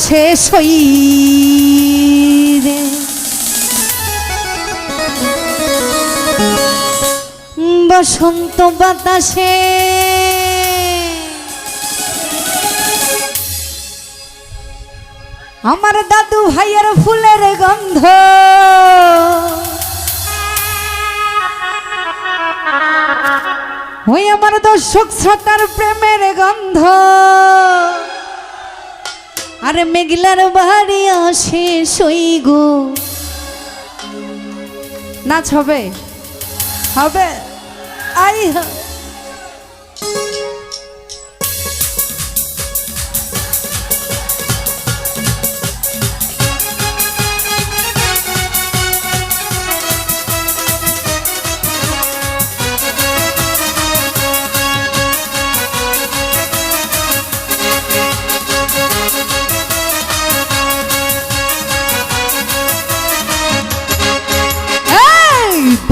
বাতাসে সই রে বসন্ত বাতাসে আমার দাদু ভাইয়ের ফুলের গন্ধ ওই আমার দর্শক শ্রোতার প্রেমের গন্ধ। আরে মেঘলার বাড়ি আসে সই গো। নাচ হবে? হবে? আই হ-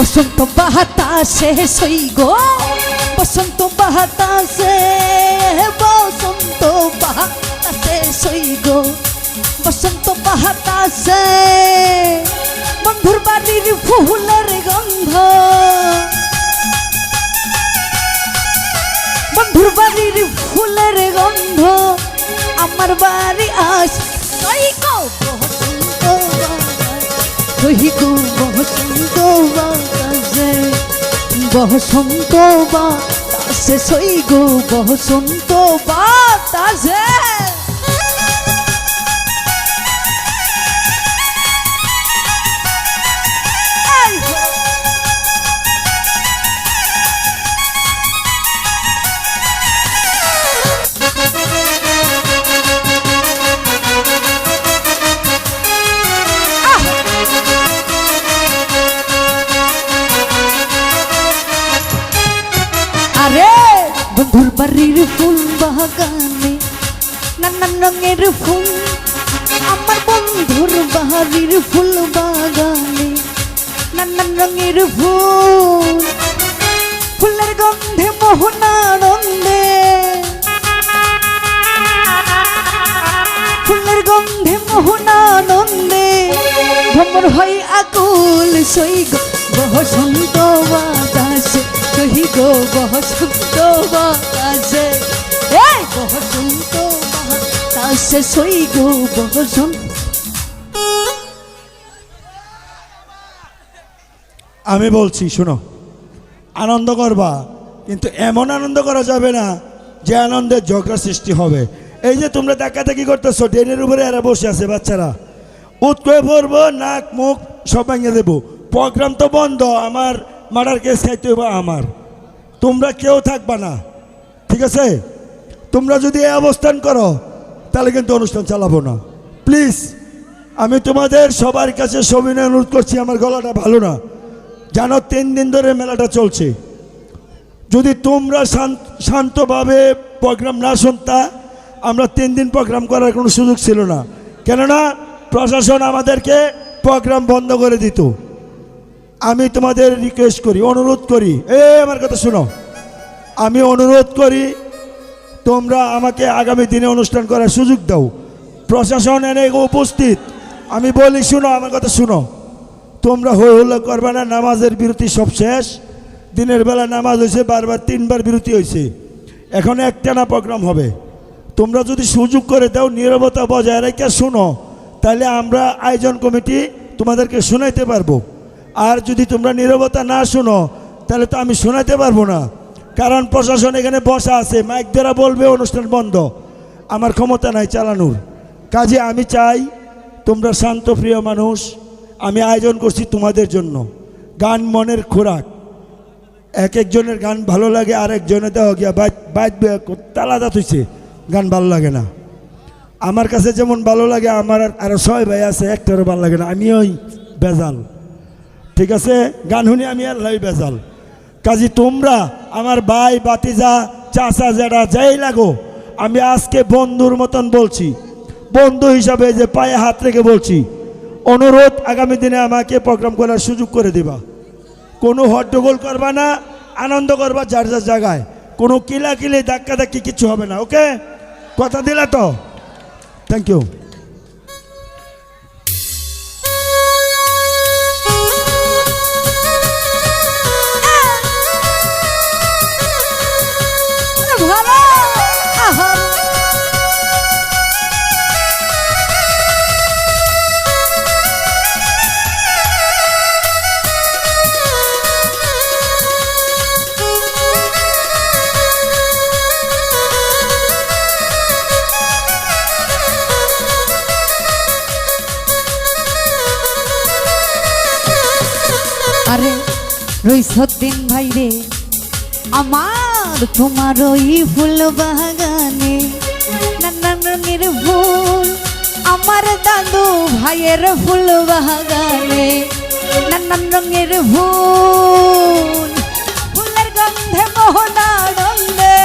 বসন্ত বাতাসে সই গো। বসন্ত বাতাসে বসন্ত বাতাসে সই গো। বসন্ত বাতাসে বন্ধুর বাড়ির ফুলের গন্ধ। বন্ধুর বাড়ির ফুলের গন্ধ, আমার বাড়ি আস। সই গো বসন্ত বাতাস রহি গো বসন্ত বাতাসে। বসন্ত বাতাসে সই গো বসন্ত বাতাসে এই রঙের ফুল, আমার বন্ধুর বাড়ির ফুল বাগানে। নানান রঙের ফুল, ফুলের গন্ধে মোহনানন্দে ফুলের গন্ধে মোহনানন্দে ভ্রমর হয় আকুল সই গো বসন্ত বাতাসে। সহি গো বসন্ত বাতাসে বাতাসে সই গো বসন্ত আমি বলছি, শোনো, আনন্দ করবা, কিন্তু এমন আনন্দ করা যাবে না যে আনন্দের ঝগড়া সৃষ্টি হবে। এই যে তোমরা দেখা দেখি করতেছো, ট্রেনের উপরে এরা বসে আছে বাচ্চারা। উৎ করে পড়ব নাক, মুখ সব ভেঙে দেবো। প্রোগ্রাম তো বন্ধ, আমার মার্ডার কেস খাইতে হবে আমার। তোমরা কেউ থাকবা না, ঠিক আছে? তোমরা যদি অবস্থান করো তাহলে কিন্তু অনুষ্ঠান চালাবো না। প্লিজ আমি তোমাদের সবার কাছে সবিনয় অনুরোধ করছি, আমার গলাটা ভালো না। জানো, তিন দিন ধরে মেলাটা চলছে। যদি তোমরা শান্ত, শান্তভাবে প্রোগ্রাম না শুনতা, আমরা তিন দিন প্রোগ্রাম করার কোনো সুযোগ ছিল না। কেননা, প্রশাসন আমাদেরকে প্রোগ্রাম বন্ধ করে দিত। আমি তোমাদের রিকোয়েস্ট করি, অনুরোধ করি। এ আমার কথা শুনো। আমি অনুরোধ করি তোমরা আমাকে আগামী দিনে অনুষ্ঠান করার সুযোগ দাও। প্রশাসন এনে উপস্থিত। আমি বলি, শুনো, আমার কথা শুনো। তোমরা হই হল্লা করবে না, নামাজের বিরতি সব শেষ। দিনের বেলা নামাজ হয়েছে বারবার তিনবার বিরতি হয়েছে এখন একটানা প্রোগ্রাম হবে। তোমরা যদি সুযোগ করে দাও, নীরবতা বজায় রেখে শোনো, তাহলে আমরা আয়োজন কমিটি তোমাদেরকে শোনাইতে পারব। আর যদি তোমরা নীরবতা না শোনো, তাহলে তো আমি শোনাইতে পারব না। কারণ প্রশাসন এখানে বসা আছে, মাইক দ্বারা বলবে অনুষ্ঠান বন্ধ। আমার ক্ষমতা নাই চালানোর। কাজে আমি চাই তোমরা শান্ত, প্রিয় মানুষ, আমি আয়োজন করছি তোমাদের জন্য। গান মনের খোরাক। এক একজনের গান ভালো লাগে আর একজনে দেওয়া গিয়া বাইত তালাদা তুইছে গান ভালো লাগে না। আমার কাছে যেমন ভালো লাগে, আমার আর- আরও ছয় ভাই আছে, একটারও ভালো লাগে না। আমি ওই বেজাল। ঠিক আছে? গান শুনি আমি আল্লাহ বেজাল। কাজী তোমরা আমার ভাই বাতিজা চাচা জেডা যাই লাগো, আমি আজকে বন্ধুর মতন বলছি, বন্ধু হিসাবে যে পায়ে হাত রেখে বলছি, অনুরোধ আগামী দিনে আমাকে প্রোগ্রাম করার সুযোগ করে দিবা। কোনো হট্টগোল করবা না, আনন্দ করবা যার যার জায়গায়, কোনো কিলা কিলি ধাক্কা ধাক্কি কিছু হবে না, ওকে? কথা দিলা তো? থ্যাংক ইউ আরে রইসদ্দিন ভাই রে আমার তোমার ওই ফুল বাগানে। নানান রঙের ফুল আমার দাদু ভাইয়ের ফুল বাগানে। নানান রঙের ফুল ফুলের গন্ধে মোহনা রঙে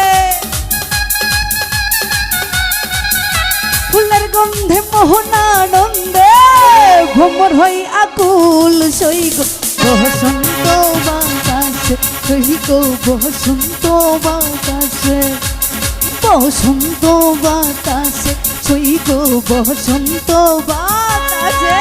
ফুলের গন্ধে মোহনা নন্দে ভ্রমর হই আকুল সৈগ বসন্ত বাতাসে সৈগ বসন্ত বাতাসে বসন্ত বাতাসে সৈগ বসন্ত বাতাসে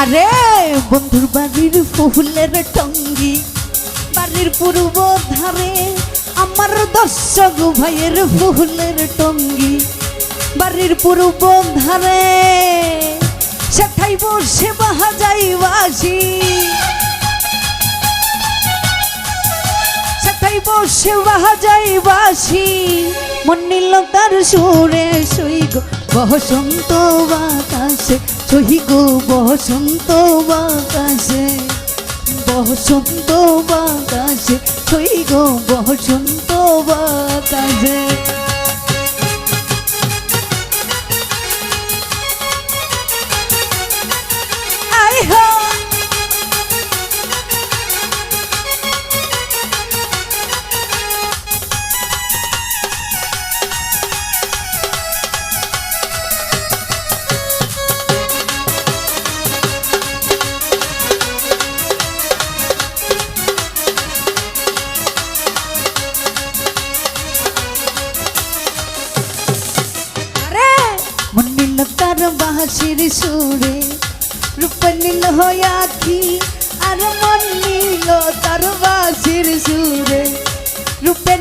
আরে, বন্ধুর বাড়ির ফুলের টঙ্গি, বাড়ির পূর্ব ধারে আমার দর্শক ভাইয়ের ফুলের টঙ্গি। বাড়ির পূর্ব ধারে সেথাই বসে বাহা যাই বাসি সেথাই বসে বাহা যাই বাসি মন নিল তার সুরে, সই গো বসন্ত বাতাসে সহি গো বসন্ত বাতাসে বসন্ত বাতাসে সই গো বসন্ত বাতাসে।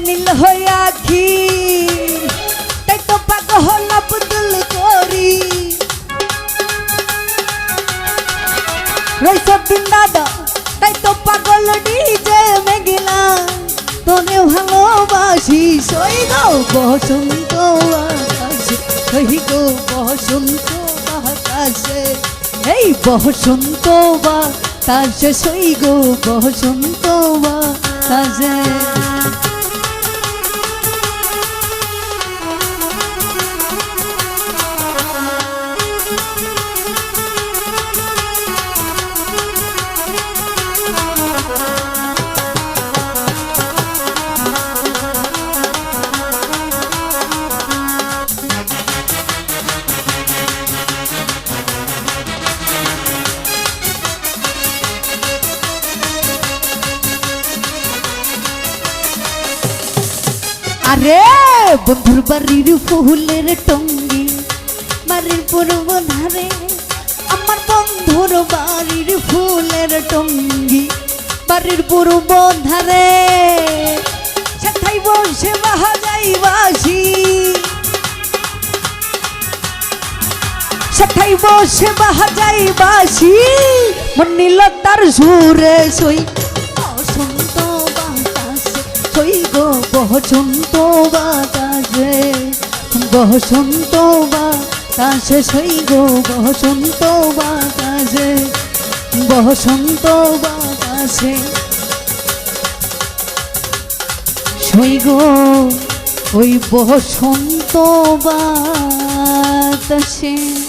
নীল হয়ে আখি তাই তো পাক হল পুতুল করি রইসদ্দিন দাদা, তাই তো পাগল ডিজে মেঘিলা। তোরে ভালোবাসি, সই গো বসন্ত আকাশে, সই গো বসন্ত আকাশে। এই বসন্ত বাতাসে সই গো বসন্ত বাতাসে আরে বন্ধুর বাড়ির ফুলের টঙ্গি, বাড়ির পূর্ব ধারে আমার বন্ধুর বাড়ির ফুলের টঙ্গি, বাড়ির পূর্ব ধারে সেথাই বসে বাহা যাই বাসি। সেথাই বসে বাহা যাই বাসি নিল তার সুরে সই গো বসন্ত বাতাসে? বসন্ত বাতাসে সই গো বসন্ত বাতাসে। বসন্ত বাতাসে সই গো ওই বসন্ত বাতাসে।